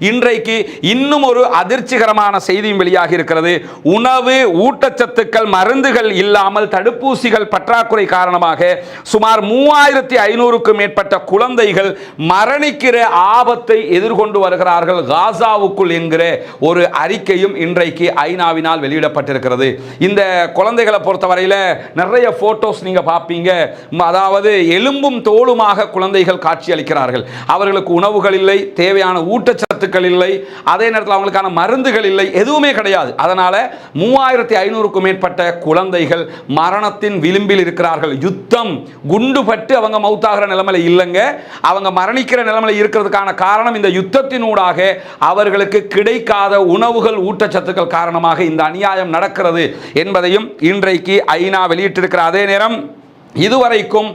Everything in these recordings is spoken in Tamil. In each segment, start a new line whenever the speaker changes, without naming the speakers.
இன்றைக்கு இன்னும் ஒரு அதிர்ச்சிகரமான செய்தியும் வெளியாகி இருக்கிறது. உணவு ஊட்டச்சத்துக்கள் மருந்துகள் இல்லாமல் தடுப்பூசிகள் பற்றாக்குறை காரணமாக சுமார் மூவாயிரத்தி ஐநூறுக்கும் மேற்பட்ட குழந்தைகள் மரணிக்கிற ஆபத்தை எதிர்கொண்டு வருகிறார்கள். காசாவுக்குள் என்கிற ஒரு அறிக்கையும் இன்றைக்கு ஐநாவினால் வெளியிடப்பட்டிருக்கிறது. இந்த குழந்தைகளை பொறுத்தவரையில் நிறைய போட்டோஸ் நீங்க பார்ப்பீங்க அதாவது எலும்பும் தோலுமாக குழந்தைகள் காட்சி அளிக்கிறார்கள் அவர்களுக்கு உணவுகள் இல்லை தேவையான ஊட்டச்சத்து ஊட்டச்சத்துக்கள் இல்லை அதே நேரத்தில் அவங்களுக்கான மருந்துகள் இல்லை எதுவுமே கிடையாது. அதனால் மூவாயிரத்தி ஐநூறுக்கும் மேற்பட்ட குழந்தைகள் மரணத்தின் விளிம்பில் இருக்கிறார்கள். யுத்தம் குண்டுபட்டு அவங்க மௌத்தாகிற நிலைமையில் இல்லைங்க. அவங்க மரணிக்கிற நிலைமையில் இருக்கிறதுக்கான காரணம் இந்த யுத்தத்தினூடாக அவர்களுக்கு கிடைக்காத உணவுகள் ஊட்டச்சத்துக்கள் காரணமாக இந்த அநியாயம் நடக்கிறது என்பதையும் இன்றைக்கு ஐநா வெளியிட்டிருக்கிற அதே நேரம் இதுவரைக்கும்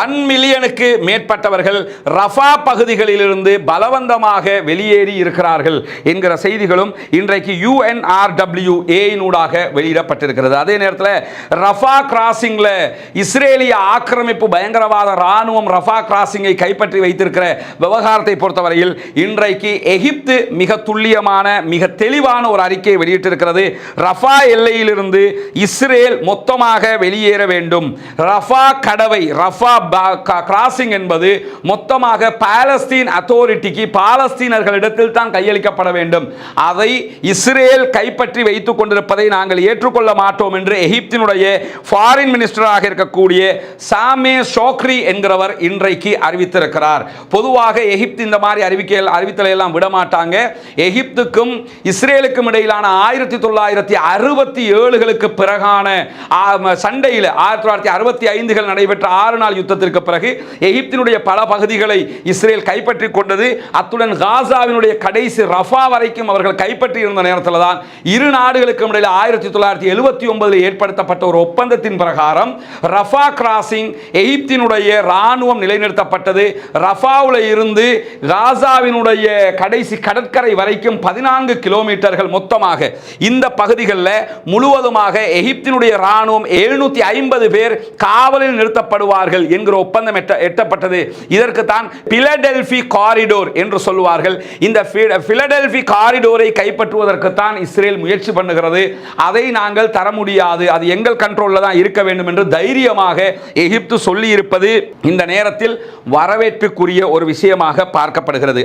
ஒன் மில்லியனுக்கு மேற்பட்டவர்கள் ரஃபா பகுதிகளிலிருந்து பலவந்தமாக வெளியேறி இருக்கிறார்கள் என்கிற செய்திகளும் இன்றைக்கு யூஎன்ஆர்டபிள்யூ ஏயினூடாக வெளியிடப்பட்டிருக்கிறது. அதே நேரத்தில் ரஃபா கிராசிங்கில் இஸ்ரேலிய ஆக்கிரமிப்பு பயங்கரவாத இராணுவம் ரஃபா கிராசிங்கை கைப்பற்றி வைத்திருக்கிற விவகாரத்தை பொறுத்தவரையில் இன்றைக்கு எகிப்து மிக துல்லியமான மிக தெளிவான ஒரு அறிக்கையை வெளியிட்டிருக்கிறது. ரஃபா எல்லையிலிருந்து இஸ்ரேல் மொத்தமாக வெளியேற வேண்டும். ரஃபா கடவை ரஃபா கிராசிங் என்பது மொத்தமாக பாலஸ்தீன் அத்தாரிட்டிக்கு பாலஸ்தீனர்களிடத்தில் தான் கையளிக்கப்பட வேண்டும். அதை இஸ்ரேல் கைப்பற்றி வைத்துக் கொண்டிருப்பதை நாங்கள் ஏற்றுக்கொள்ள மாட்டோம் என்று எகிப்தினுடைய ஃபாரின் மினிஸ்டராக இருக்கக்கூடிய சாமே ஷோக்ரி என்கிறவர் இன்றைக்கு அறிவித்திருக்கிறார். பொதுவாக எகிப்து இந்த மாதிரி அறிவிக்கையில் அறிவித்தலை எல்லாம் விட மாட்டாங்க. எகிப்துக்கும் இஸ்ரேலுக்கும் இடையிலான ஆயிரத்தி தொள்ளாயிரத்தி அறுபத்தி ஏழுகளுக்கு பிறகான சண்டையில் ஆயிரத்தி தொள்ளாயிரத்தி அறுபத்தி ஐந்து ஐந்துகள் நடைபெற்ற ஆறு நாள் யுத்தத்திற்கு பிறகு எகிப்தினுடைய பல பகுதிகளை இஸ்ரேல் கைப்பற்றி கொண்டது. அத்துடன் காசாவினுடைய கடைசி ரஃபா வரைக்கும் அவர்கள் கைப்பற்றி இருந்த நேரத்தில் தான் இரு நாடுகளுக்கும் இடையில் ஆயிரத்தி தொள்ளாயிரத்தி எழுபத்தி ஒன்பதில் ஏற்படுத்தப்பட்ட ஒரு ஒப்பந்தத்தின் பிரகாரம் ரஃபா கிராசிங் எகிப்தினுடைய இராணுவம் நிலைநிறுத்தப்பட்டது. ரஃபாவில் இருந்து காசாவினுடைய கடைசி கடற்கரை வரைக்கும் பதினான்கு கிலோமீட்டர்கள் மொத்தமாக. இந்த பகுதிகளில் முழுவதுமாக எகிப்தினுடைய இராணுவம் எழுநூத்தி ஐம்பது பேர் காவல் காவலில் நிறுத்தப்படுவார்கள் என்கிற ஒப்பந்தம் எட்ட எட்டப்பட்டது. இதற்கு தான் பிலடெல்பி காரிடோர் என்று சொல்லுவார்கள். இந்த பிலடெல்பி காரிடோரை கைப்பற்றுவதற்கு தான் இஸ்ரேல் முயற்சி பண்ணுகிறது. அதை நாங்கள் தர முடியாது. அது எங்கள் கண்ட்ரோலில் தான் இருக்க வேண்டும் என்று தைரியமாக எகிப்து சொல்லி இருப்பது இந்த நேரத்தில் வரவேற்புக்குரிய ஒரு விஷயமாக பார்க்கப்படுகிறது.